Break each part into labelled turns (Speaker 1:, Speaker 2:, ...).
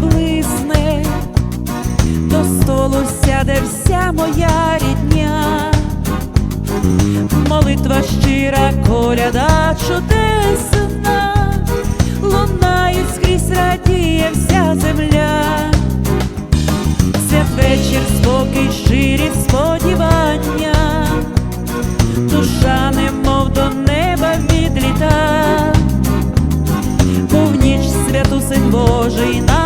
Speaker 1: блисне, до столу сяде вся моя рідня, молитва щира, коляда чудесна, лунає скрізь радіє вся земля, це вечір спокій, щирі сподівання, душа немов до неба відліта. Божий на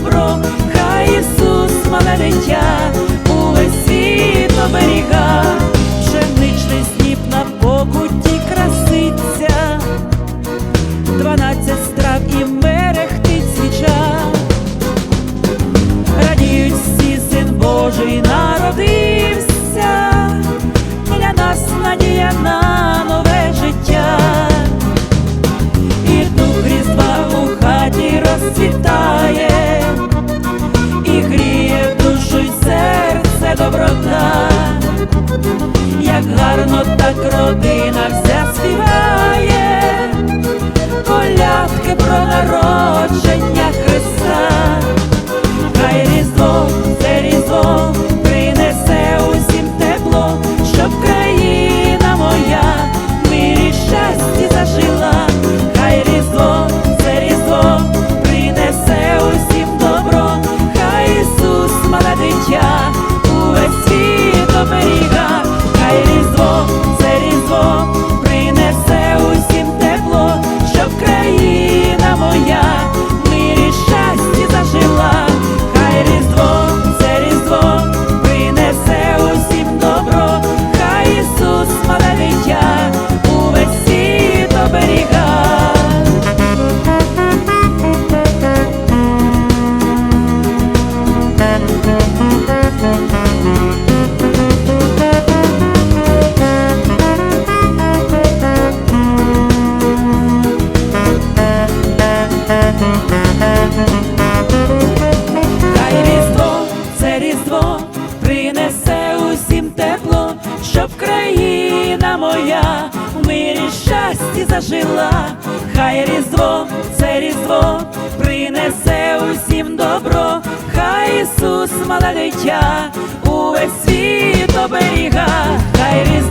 Speaker 1: добро, хай Ісус, мале дитя, увесь світ оберіга, пшеничний сніп на покуті краситься, дванадцять страв і мерехтить свіча, радіють всі син Божий народився, для нас надія на це Хай різдво, це різдво принесе усім тепло, щоб країна моя в мирі щасті зажила. Хай різдво, це різдво принесе усім добро, хай Ісус, мале дитя, увесь світ оберіга, хай різдво,